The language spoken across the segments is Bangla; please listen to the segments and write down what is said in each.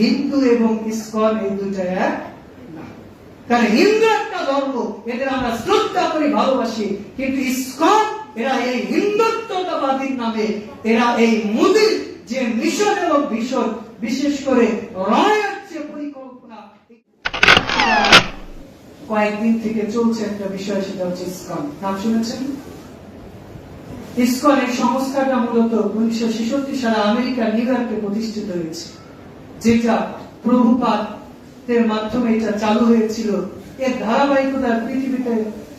হিন্দু এবং ইসকন এই দুইটা এক হিন্দু একটা ধর্ম, এদের আমরা শ্রদ্ধা ভালোবাসি। কিন্তু ইসকন, এরা এই হিন্দুত্ববাদীর নামে, এরা এই যে মিশন এবং বিশেষ করে রয়ের যে পরিকল্পনা, কয়েকদিন থেকে চলছে একটা বিষয়, সেটা হচ্ছে ইসকন। নাম শুনেছেন? ইসকনের সংস্থাটা মূলত উনিশশো ছেষট্টি সালে আমেরিকার নিউ ইয়র্কে প্রতিষ্ঠিত হয়েছে। যেটা প্রভুপাতের মাধ্যমে এটা চালু হয়েছিল, এর ধারাবাহিকতা পৃথিবীতে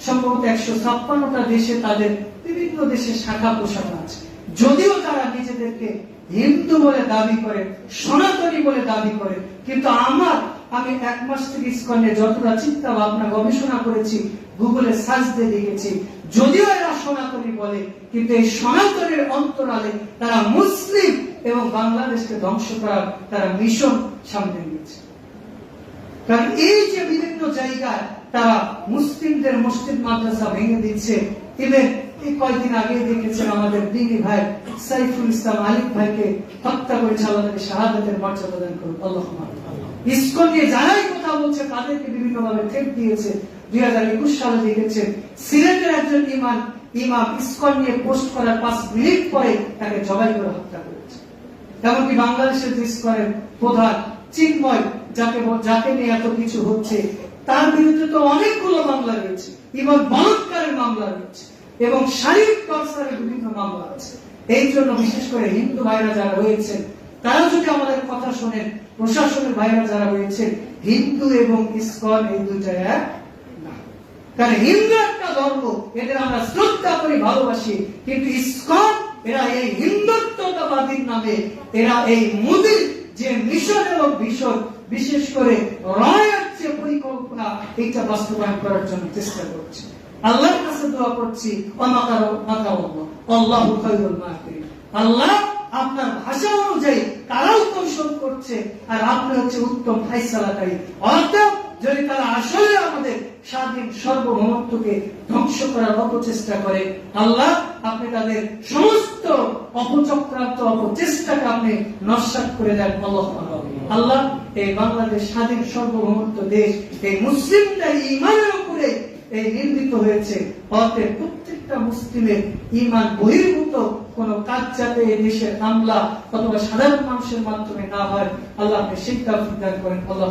সম্ভবত একশো ছাপ্পান্নটা দেশে তাদের বিভিন্ন দেশে শাখা প্রশাখা আছে। যদিও তারা নিজেদেরকে হিন্দু বলে দাবি করে, সনাতনী বলে দাবি করে, কিন্তু আমার, আমি এক মাস থেকে ইস্কনে যতটা চিন্তা ভাবনা গবেষণা করেছি, গুগলে সার্চ দিয়ে দেখেছি। যদিও এরা সনাতনী বলে, কিন্তু এই সনাতনের অন্তরালে তারা মুসলিম এবং বাংলাদেশকে ধ্বংস করার তারা মিশন সামনে নিয়েছে কারণ এই যে বিভিন্ন জায়গায় তারা মুসলিমদের মসজিদ, মাদ্রাসা ভেঙে দিচ্ছে ইভেন এই কয়েকদিন আগে দেখেছেন আমাদের দিনী ভাই সাইফুল ইসলাম আলিফ ভাইকে হত্যা করে আল্লাহকে শাহাদাতের মর্যাদা করুন। আল্লাহ নিয়ে যারাই কথা বলছে, তাদেরকে বিভিন্ন ভাবে দিয়েছে। দুই হাজার একুশ সালে দেখেছেন, সিলেটের একজন ইমান ইমাম ইসকন নিয়ে পোস্ট করার পাঁচ মিনিট পরে তাকে জবাই করে হত্যা করেছে। এমনকি বাংলাদেশের যে ইসকনের প্রধান চিন্ময়, যাকে যাকে নিয়ে এত কিছু হচ্ছে, তার বিরুদ্ধে তো অনেকগুলো মামলা রয়েছে। এবং বলৎকারের মামলা রয়েছে এবং শারীরিক টর্চারের বিভিন্ন মামলা আছে। এই জন্য বিশেষ করে হিন্দু ভাইরা যারা রয়েছেন তারা যদি আমাদের কথা শোনেন, প্রশাসনের ভাইরা যারা রয়েছেন, হিন্দু এবং ইসকন এই দুইটা এক কারণ হিন্দু একটা ধর্ম, এদের আমরা শ্রদ্ধা করি ভালোবাসি, কিন্তু ইসকন এরা এই হিন্দুত্ববাদীর নামে, এরা এই মোদীর যে মিশন এবং ভীষণ, বিশেষ করে রয়ের যে পরিকল্পনা এটা বাস্তবায়ন করার জন্য চেষ্টা করছে। আল্লাহর কাছে দোয়া করছি, অমাকার আল্লাহ আল্লাহ আপনার ভাষা অনুযায়ী তারাও কৌশল করছে, আর আপনি হচ্ছে উত্তম ফাইসালাকারী অর্থাৎ যদি তারা আসলে আমাদের স্বাধীন সার্বভৌমত্বকে ধ্বংস করার অপচেষ্টা করে, আল্লাহ, আপনি তাদের সমস্ত অপচক্রান্ত অপচেষ্টাকে আপনি নস্বাত করে দেন, আল্লাহ আল্লাহ, এই বাংলাদেশ স্বাধীন সার্বভৌমত্ব দেশ, এই মুসলিমরা ইমানের উপরে এই নির্মিত হয়েছে। অতএব প্রত্যেকটা মুসলিমের ইমান বহির্ভূত, কোন কাজ যাতে এই দেশের হামলা অথবা সাধারণ মানুষের মাধ্যমে না হয়, আল্লাহ আপনি শিক্ষা করেন, আল্লাহ